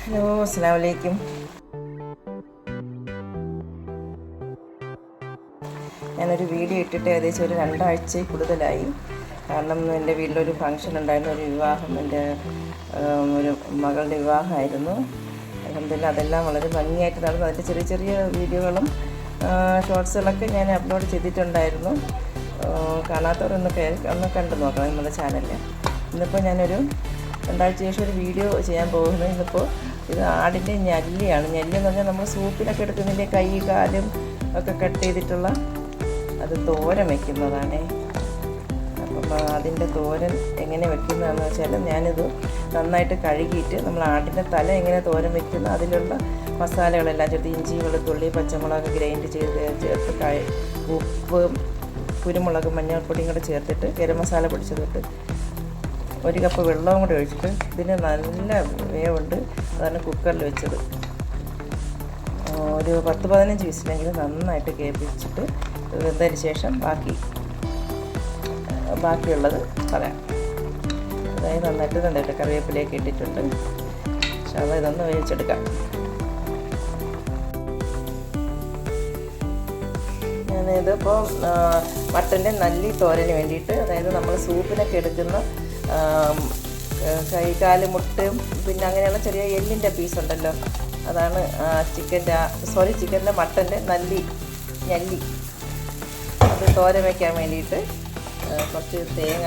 Hello അസ്സാം വലൈക്കും ഞാനൊരു വീഡിയോ ഇട്ടിട്ട് ഏകദേശം ഒരു രണ്ടാഴ്ച കൂടുതലായി. കാരണം എന്റെ വീട്ടിലൊരു ഫങ്ഷൻ ഉണ്ടായിരുന്നു ഒരു വിവാഹം എന്റെ ഒരു മകളുടെ വിവാഹമായിരുന്നു. അലഹമില്ല അതെല്ലാം വളരെ ഭംഗിയായിട്ട് നടന്നു അതിന്റെ ചെറിയ ചെറിയ വീഡിയോകളും ഷോർട്സുകളൊക്കെ ഞാൻ അപ്ലോഡ് ചെയ്തിട്ടുണ്ടായിരുന്നു. കാണാത്തവരൊന്ന് കയറി ഒന്ന് കണ്ടു നോക്കണം നിങ്ങളുടെ ചാനലിൽ ഇന്നിപ്പോൾ ഞാനൊരു രണ്ടാഴ്ച ശേഷം ഒരു വീഡിയോ ചെയ്യാൻ പോകുന്നത് ഇന്നിപ്പോൾ ഇത് ആടിന്റെ ഞല്ലിയാണ്. ഞല്ലി എന്ന് പറഞ്ഞാൽ നമ്മൾ സൂപ്പിനൊക്കെ എടുക്കുന്നതിന്റെ കൈ കാലും ഒക്കെ കട്ട് ചെയ്തിട്ടുള്ള അത് തോരൻ വയ്ക്കുന്നതാണേ അപ്പം അതിന്റെ തോരൻ എങ്ങനെ വെക്കുന്നതെന്ന് വെച്ചാൽ ഞാനിത് നന്നായിട്ട് കഴുകിയിട്ട് നമ്മൾ ആടിന്റെ തല എങ്ങനെ തോരൻ വെക്കുന്ന അതിലുള്ള മസാലകളെല്ലാം ചേർത്ത് ഇഞ്ചി വെളുത്തുള്ളി പച്ചമുളക് ഗ്രൈൻഡ് ചെയ്ത് ചേർത്ത് ഉപ്പ് കുരുമുളക് മഞ്ഞൾപ്പൊടിയും കൂടെ ചേർത്തിട്ട് ഗരം മസാല പൊടിച്ചതിട്ട് ഒരു കപ്പ് വെള്ളവും കൂടി ഒഴിച്ചിട്ട് ഇതിന് നല്ല വേവുണ്ട്. അതാണ് കുക്കറിൽ വെച്ചത്. ഒരു പത്ത് പതിനഞ്ച് വിസിലെങ്കിലും നന്നായിട്ട് കേൾപ്പിച്ചിട്ട് വെന്തതിന് ശേഷം ബാക്കി ബാക്കിയുള്ളത് പറയാം. അതായത് നന്നായിട്ട് നന്നായിട്ട് കറിവേപ്പിലേക്ക് ഇട്ടിട്ടുണ്ട്. പക്ഷെ അത് ഇതൊന്ന് വേവിച്ചെടുക്കാം. ഞാനിതിപ്പോൾ മട്ടന്റെ നല്ലി തോരന് വേണ്ടിയിട്ട് അതായത് നമ്മൾ സൂപ്പിനൊക്കെ എടുക്കുന്ന കൈകാൽ മുട്ടും പിന്നെ അങ്ങനെയുള്ള ചെറിയ എല്ലിന്റെ പീസ് ഉണ്ടല്ലോ. അതാണ് ചിക്കന്റെ സോറി ചിക്കന്റെ മട്ടന്റെ നല്ലി ഞല്ലി. അത് തോരൻ വയ്ക്കാൻ വേണ്ടിയിട്ട് കുറച്ച് തേങ്ങ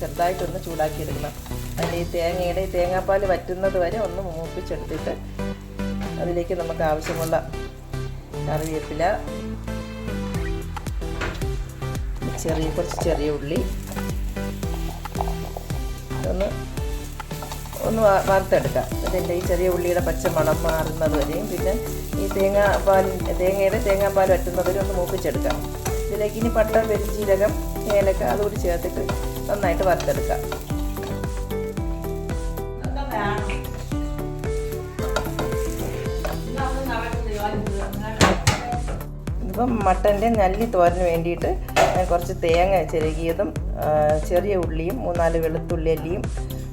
ചെറുതായിട്ടൊന്ന് ചൂടാക്കി എടുക്കണം അതിൽ ഈ തേങ്ങയുടെ തേങ്ങാപ്പാൽ വറ്റുന്നത് വരെ ഒന്ന് മൂപ്പിച്ചെടുത്തിട്ട് അതിലേക്ക് നമുക്ക് ആവശ്യമുള്ള കറിവേപ്പില ചെറിയ കുറച്ച് ചെറിയ ഉള്ളി ഒന്ന് ഒന്ന് വറുത്തെടുക്കാം. ഇതിന്റെ ഈ ചെറിയ ഉള്ളിയുടെ പച്ച മണം മാറുന്നത് വരെയും പിന്നെ ഈ തേങ്ങാപ്പാൽ തേങ്ങയുടെ തേങ്ങാപ്പാൽ വറ്റുന്നത് വരെ ഒന്ന് മൂപ്പിച്ചെടുക്കാം. ഇതിലേക്ക് ഇനി പട്ട പെരുംജീരകം ഏലക്ക അതുകൂടി ചേർത്തിട്ട് നന്നായിട്ട് വറുത്തെടുക്കാം. ഇപ്പം മട്ടന്റെ നല്ലി തോരന് വേണ്ടിയിട്ട് കുറച്ച് തേങ്ങ ചിരകിയതും ചെറിയ ഉള്ളിയും മൂന്നാൽ വെളുത്തുള്ളി അല്ലിയും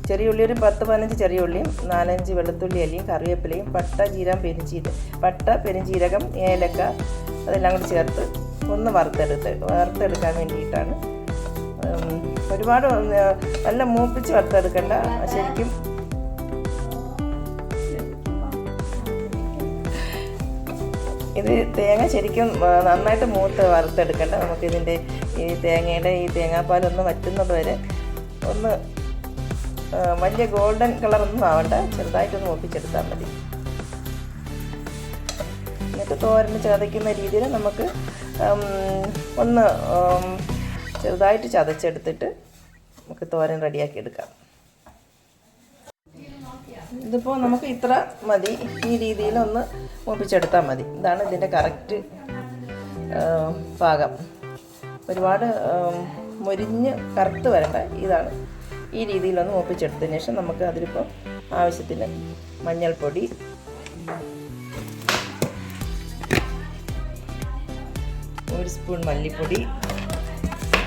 ചെറിയ ഉള്ളി ഒരു പത്ത് പതിനഞ്ച് ചെറിയ ഉള്ളിയും നാലഞ്ച് വെളുത്തുള്ളി അല്ലിയും കറിവേപ്പിലയും പട്ട ജീരം പെരിഞ്ചീര പട്ട പെരിഞ്ചീരകം ഏലക്ക അതെല്ലാം കൂടി ചേർത്ത് ഒന്ന് വറുത്തെടുത്ത് വറുത്തെടുക്കാൻ വേണ്ടിയിട്ടാണ്. ഒരുപാട് നല്ല മൂപ്പിച്ച് വറുത്തെടുക്കേണ്ട ശരിക്കും ഇത് തേങ്ങ ശരിക്കും നന്നായിട്ട് മൂത്ത് വറുത്തെടുക്കണ്ട നമുക്കിതിന്റെ ഈ തേങ്ങയുടെ ഈ തേങ്ങാപ്പാലൊന്ന് വറ്റുന്നത് വരെ ഒന്ന് വലിയ ഗോൾഡൻ കളറൊന്നും ആവണ്ട. ചെറുതായിട്ടൊന്ന് ഒപ്പിച്ചെടുത്താൽ മതി. എന്നിട്ട് തോരന് ചതയ്ക്കുന്ന രീതിയിൽ നമുക്ക് ഒന്ന് ചെറുതായിട്ട് ചതച്ചെടുത്തിട്ട് നമുക്ക് തോരൻ റെഡിയാക്കി എടുക്കാം ഇതിപ്പോൾ നമുക്ക് ഇത്ര മതി. ഈ രീതിയിൽ ഒന്ന് മൂപ്പിച്ചെടുത്താൽ മതി. ഇതാണ് ഇതിന്റെ കറക്റ്റ് പാകം ഒരുപാട് മുരിഞ്ഞ് കറുത്ത് വരണ്ട. ഇതാണ് ഈ രീതിയിലൊന്ന് മൂപ്പിച്ചെടുത്തതിന് ശേഷം നമുക്ക് അതിലിപ്പോൾ ആവശ്യത്തിന് മഞ്ഞൾപ്പൊടി ഒരു സ്പൂൺ മല്ലിപ്പൊടി.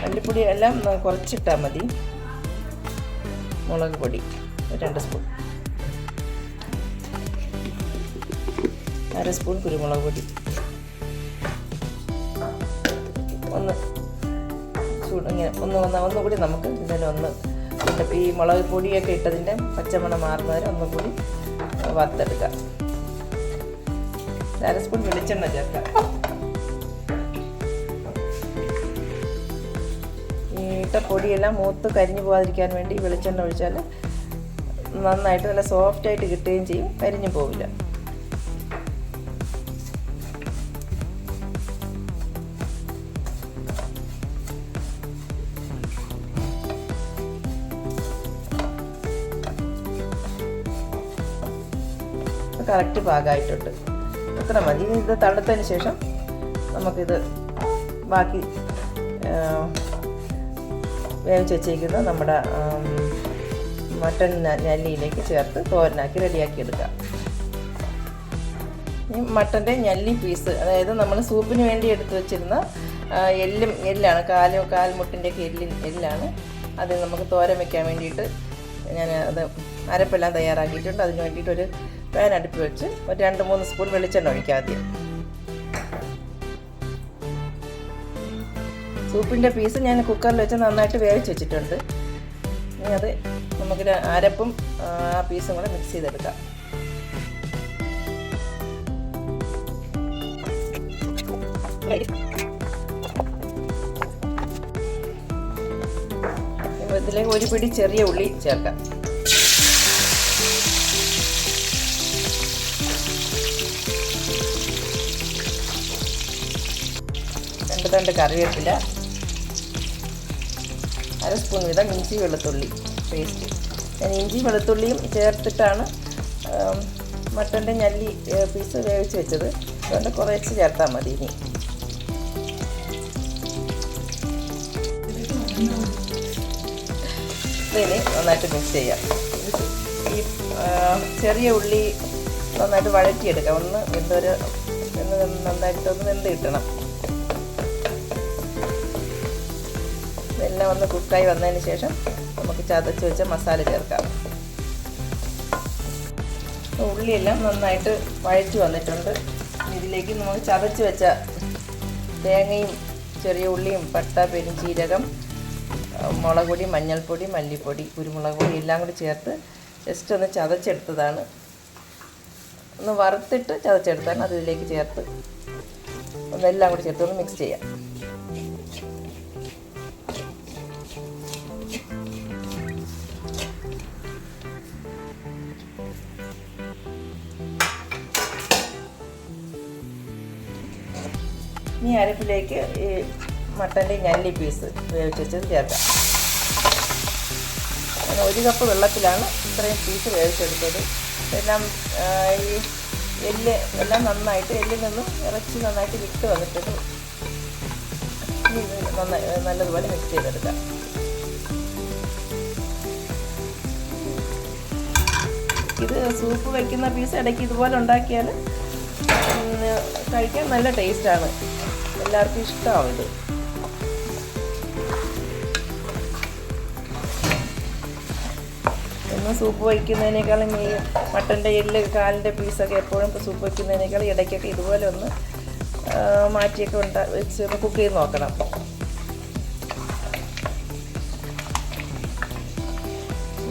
മല്ലിപ്പൊടി എല്ലാം കുറച്ചിട്ടാൽ മതി. മുളക് പൊടി രണ്ട് സ്പൂൺ. അര സ്പൂൺ കുരുമുളക് പൊടി. ഒന്ന് ചൂട് ഇങ്ങനെ ഒന്ന് ഒന്ന് ഒന്നുകൂടി നമുക്ക് ഇതിനെ ഒന്ന് ഈ മുളക് പൊടിയൊക്കെ ഇട്ടതിന്റെ പച്ചമണം മാറുന്നവരെ ഒന്നും കൂടി വറുത്തെടുക്കാം അര സ്പൂൺ വെളിച്ചെണ്ണ ചേർക്കാം. ഇട്ട പൊടിയെല്ലാം മൂത്ത് കരിഞ്ഞു പോകാതിരിക്കാൻ വേണ്ടി വെളിച്ചെണ്ണ ഒഴിച്ചാൽ നന്നായിട്ട് നല്ല സോഫ്റ്റായിട്ട് കിട്ടുകയും ചെയ്യും കരിഞ്ഞു പോവില്ല. കറക്റ്റ് പാകമായിട്ടുണ്ട് അത്ര മതി. ഇത് തണുത്തതിന് ശേഷം നമുക്കിത് ബാക്കി വേവിച്ച് വെച്ചേക്കുന്ന നമ്മുടെ മട്ടൺ ഞല്ലിയിലേക്ക് ചേർത്ത് തോരനാക്കി റെഡിയാക്കി എടുക്കാം. ഈ മട്ടന്റെ ഞല്ലി പീസ് അതായത് നമ്മൾ സൂപ്പിന് വേണ്ടി എടുത്തു വെച്ചിരുന്ന എല്ലും എല്ലാണ് കാലും കാൽമുട്ടിന്റെയൊക്കെ എല്ലിൻ എല്ലാണ്. അത് നമുക്ക് തോരൻ വെക്കാൻ വേണ്ടിയിട്ട് ഞാൻ അത് അരപ്പെല്ലാം തയ്യാറാക്കിയിട്ടുണ്ട്. അതിന് വേണ്ടിയിട്ടൊരു പാൻ അടുപ്പ് വെച്ച് ഒരു രണ്ട് മൂന്ന് സ്പൂൺ വെളിച്ചെണ്ണ ഒഴിക്കുക ആദ്യം. സൂപ്പിന്റെ പീസ് ഞാൻ കുക്കറിൽ വെച്ച് നന്നായിട്ട് വേവിച്ച് വെച്ചിട്ടുണ്ട്. ഇനി അത് നമുക്ക് അരപ്പും ആ പീസും കൂടെ മിക്സ് ചെയ്തെടുക്കാം. ഇതിലേക്ക് ഒരു പിടി ചെറിയ ഉള്ളി ചേർക്കാം. രണ്ട് കറി കറിവേപ്പില അര സ്പൂൺ വീതം ഇഞ്ചി വെളുത്തുള്ളി പേസ്റ്റ് ഞാൻ ഇഞ്ചി വെളുത്തുള്ളിയും ചേർത്തിട്ടാണ് മട്ടന്റെ ഞല്ലി പീസ് വേവിച്ച് വെച്ചത്. അതുകൊണ്ട് കുറച്ച് ചേർത്താൽ മതി ഇനി. ഇനി നന്നായിട്ട് മിക്സ് ചെയ്യാം. ഈ ചെറിയ ഉള്ളി നന്നായിട്ട് വഴറ്റിയെടുക്കാം. ഒന്ന് എന്തൊരു ഒന്ന് നന്നായിട്ട് ഒന്ന് വെന്ത് കിട്ടണം. ഇതെല്ലാം ഒന്ന് കുക്കായി വന്നതിന് ശേഷം നമുക്ക് ചതച്ച് വെച്ച മസാല ചേർക്കാം. ഉള്ളിയെല്ലാം നന്നായിട്ട് വഴറ്റി വന്നിട്ടുണ്ട്. ഇതിലേക്ക് നമുക്ക് ചതച്ച് വെച്ച തേങ്ങയും ചെറിയ ഉള്ളിയും പട്ട പെരുംജീരകം മുളക് പൊടി മഞ്ഞൾപ്പൊടി മല്ലിപ്പൊടി കുരുമുളക് പൊടി എല്ലാം കൂടി ചേർത്ത് ജസ്റ്റ് ഒന്ന് ചതച്ചെടുത്തതാണ്. ഒന്ന് വറുത്തിട്ട് ചതച്ചെടുത്താണ് അതിലേക്ക് ചേർത്ത്. ഒന്നെല്ലാം കൂടി ചേർത്ത് ഒന്ന് മിക്സ് ചെയ്യാം. ഇനി അരപ്പിലേക്ക് ഈ മട്ടന്റെ ഞല്ലി പീസ് വേവിച്ചത് വെച്ചത് ചേർക്കാം. ഒരു കപ്പ് വെള്ളത്തിലാണ് ഇത്രയും പീസ് വേവിച്ചെടുത്തത്. എല്ലാം ഈ എല്ല് എല്ലാം നന്നായിട്ട് എല്ലിൽ നിന്നും ഇറച്ചി നന്നായിട്ട് വിട്ട് വന്നിട്ടത് നന്നായി നല്ലതുപോലെ മിക്സ് ചെയ്തെടുക്കാം. ഇത് സൂപ്പ് വയ്ക്കുന്ന പീസ് ഇടയ്ക്ക് ഇതുപോലെ ഉണ്ടാക്കിയാൽ കഴിക്കാൻ നല്ല ടേസ്റ്റാണ് എല്ലാവർക്കും ഇഷ്ടമാവും ഇത് സൂപ്പ് വയ്ക്കുന്നതിനേക്കാളും ഈ മട്ടന്റെ എല്ല് കാലിന്റെ പീസൊക്കെ എപ്പോഴും സൂപ്പ് വയ്ക്കുന്നതിനേക്കാളും ഇടയ്ക്കൊക്കെ ഇതുപോലെ ഒന്ന് മാറ്റിയൊക്കെ ഉണ്ടാ വെച്ച് കുക്ക് ചെയ്ത് നോക്കണം.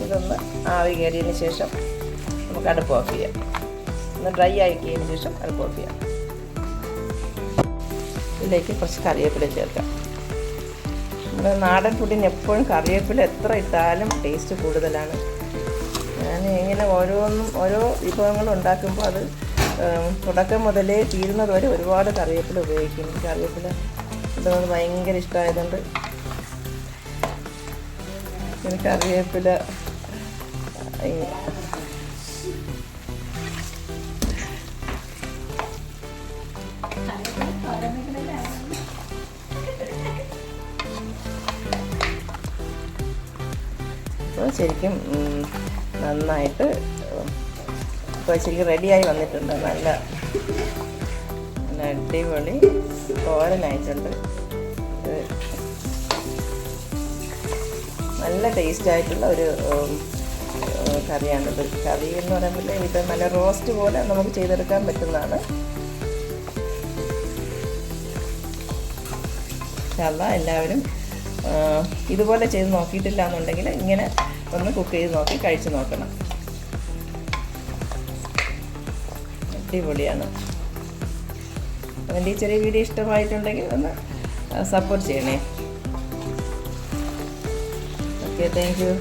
ഇതൊന്ന് ആവി കയറിയതിന് ശേഷം നമുക്ക് അടുപ്പ് ഓഫ് ചെയ്യാം. ഒന്ന് ഡ്രൈ ആയി ആക്കിയതിന് ശേഷം അടുപ്പ് ഓഫ് ചെയ്യാം. ഇതിലേക്ക് കുറച്ച് കറിവേപ്പില ചേർക്കാം. നമ്മുടെ നാടൻ ഫുഡിന് എപ്പോഴും കറിവേപ്പില എത്ര ഇട്ടാലും ടേസ്റ്റ് കൂടുതലാണ്. ഞാൻ ഇങ്ങനെ ഓരോന്നും ഓരോ വിഭവങ്ങൾ ഉണ്ടാക്കുമ്പോൾ അത് തുടക്കം മുതലേ തീരുന്നത് വരെ ഒരുപാട് കറിവേപ്പില ഉപയോഗിക്കും. കറിവേപ്പില ഇടുന്നത് ഭയങ്കര ഇഷ്ടമായതുകൊണ്ട് കറിവേപ്പില ശരിക്കും നന്നായിട്ട് ഇപ്പോൾ ശരിക്കും റെഡിയായി വന്നിട്ടുണ്ട്. നല്ല നല്ല അടിപൊളി തോരനായിട്ടുണ്ട്. നല്ല ടേസ്റ്റ് ആയിട്ടുള്ള ഒരു കറിയാണിത് കറി എന്ന് പറയുമ്പോൾ ഇത് നല്ല റോസ്റ്റ് പോലെ നമുക്ക് ചെയ്തെടുക്കാൻ പറ്റുന്നതാണ്. എല്ലാവരും ഇതുപോലെ ചെയ്ത് നോക്കിയിട്ടില്ല എന്നുണ്ടെങ്കിൽ ഇങ്ങനെ ഒന്ന് കുക്ക് ചെയ്ത് നോക്കി കഴിച്ചു നോക്കണം. അടിപൊളിയാണ്. അതിന്റെ ഈ ചെറിയ വീഡിയോ ഇഷ്ടമായിട്ടുണ്ടെങ്കിൽ ഒന്ന് സപ്പോർട്ട് ചെയ്യണേ. Okay thank you